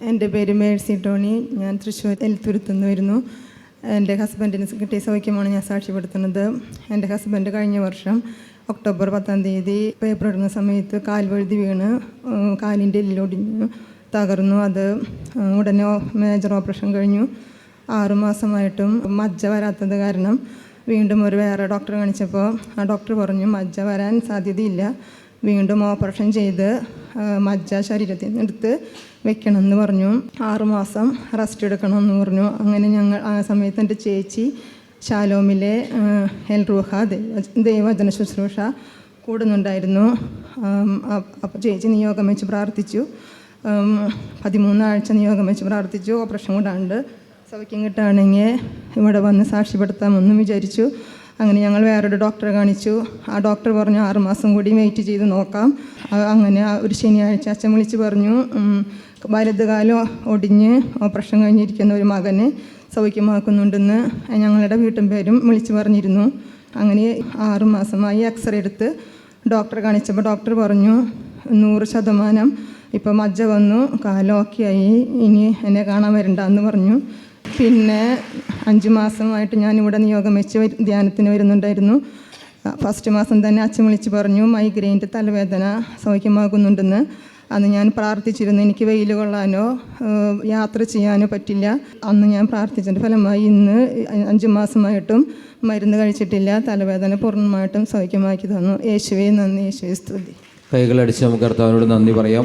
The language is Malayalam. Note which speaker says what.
Speaker 1: എന്റെ പേര് മേഴ്സി ടോണി. ഞാൻ തൃശ്ശൂർ എൽത്തുരുത്തു നിന്ന് വരുന്നു എന്റെ ഹസ്ബൻഡിന് കിട്ടിയ സൗഖ്യമാണ് ഞാൻ സാക്ഷ്യപ്പെടുത്തുന്നത്. എന്റെ ഹസ്ബൻഡ് കഴിഞ്ഞ വർഷം ഒക്ടോബർ പത്താം തീയതി പേപ്പർ ഇടുന്ന സമയത്ത് കാൽ വഴുതി വീണ് കാലിന്റെ എല്ലിലൊടിഞ്ഞു തകർന്നു. അത് ഉടനെ മേജർ ഓപ്പറേഷൻ കഴിഞ്ഞു. ആറുമാസമായിട്ടും മജ്ജ വരാത്തത് കാരണം വീണ്ടും ഒരു വേറെ ഡോക്ടറെ കാണിച്ചപ്പോൾ ആ ഡോക്ടർ പറഞ്ഞു മജ്ജ വരാൻ സാധ്യതയില്ല. വീണ്ടും ഓപ്പറേഷൻ ചെയ്ത് മജ്ജ ശരീരത്തിൽ നിന്ന് എടുത്ത് വെക്കണം എന്ന് പറഞ്ഞു ആറുമാസം റെസ്റ്റ് എടുക്കണം എന്ന് പറഞ്ഞു. അങ്ങനെ ഞങ്ങൾ ആ സമയത്ത് എന്റെ ചേച്ചി ശാലോമിലെ എൽ റൂഹ ദൈവ ദൈവവചന ശുശ്രൂഷ കൂടുന്നുണ്ടായിരുന്നു. അപ്പോൾ ചേച്ചി നിയോഗം വെച്ച് പ്രാർത്ഥിച്ചു. പതിമൂന്നാഴ്ച നിയോഗം വെച്ച് പ്രാർത്ഥിച്ചു. ഓപ്പറേഷൻ കൂടാണ്ട് സൗഖ്യം കിട്ടുകയാണെങ്കിൽ ഇവിടെ വന്ന് സാക്ഷ്യപ്പെടുത്താമെന്നും വിചാരിച്ചു. അങ്ങനെ ഞങ്ങൾ വേറൊരു ഡോക്ടറെ കാണിച്ചു. ആ ഡോക്ടർ പറഞ്ഞു ആറുമാസം കൂടി വെയിറ്റ് ചെയ്ത് നോക്കാം. അങ്ങനെ ഒരു ശനിയാഴ്ച അച്ഛൻ വിളിച്ച് പറഞ്ഞു വലതുകാലം ഒടിഞ്ഞ് ഓപ്പറേഷൻ കഴിഞ്ഞിരിക്കുന്ന ഒരു മകന് സൗഖ്യമാക്കുന്നുണ്ടെന്ന് ഞങ്ങളുടെ വീട്ടും പേരും വിളിച്ചു പറഞ്ഞിരുന്നു. അങ്ങനെ ആറുമാസമായി എക്സ്റേ എടുത്ത് ഡോക്ടറെ കാണിച്ചപ്പോൾ ഡോക്ടർ പറഞ്ഞു നൂറ് ശതമാനം ഇപ്പോൾ മജ്ജ വന്നു കാലമൊക്കെയായി ഇനി എന്നെ കാണാൻ വരണ്ടെന്ന് പറഞ്ഞു. പിന്നെ അഞ്ച് മാസമായിട്ട് ഞാനിവിടെ നിയോഗം വെച്ച് ധ്യാനത്തിന് വരുന്നുണ്ടായിരുന്നു. ഫസ്റ്റ് മാസം തന്നെ അച്ഛൻ വിളിച്ച് പറഞ്ഞു മൈഗ്രെയിന്റെ തലവേദന സൗഖ്യമാകുന്നുണ്ടെന്ന്. അന്ന് ഞാൻ പ്രാർത്ഥിച്ചിരുന്നു എനിക്ക് വെയിൽ കൊള്ളാനോ യാത്ര ചെയ്യാനോ പറ്റില്ല. അന്ന് ഞാൻ പ്രാർത്ഥിച്ചതിന്റെ ഫലമായി ഇന്ന് അഞ്ച് മാസമായിട്ടും മരുന്ന് കഴിച്ചിട്ടില്ല തലവേദന പൂർണമായിട്ടും സൗഖ്യമാക്കി തന്നു. യേശുവേ നന്ദി യേശുവേ സ്തുതി.
Speaker 2: കൈകളടിച്ച് നമുക്ക് കർത്താവിനോട് നന്ദി പറയാം.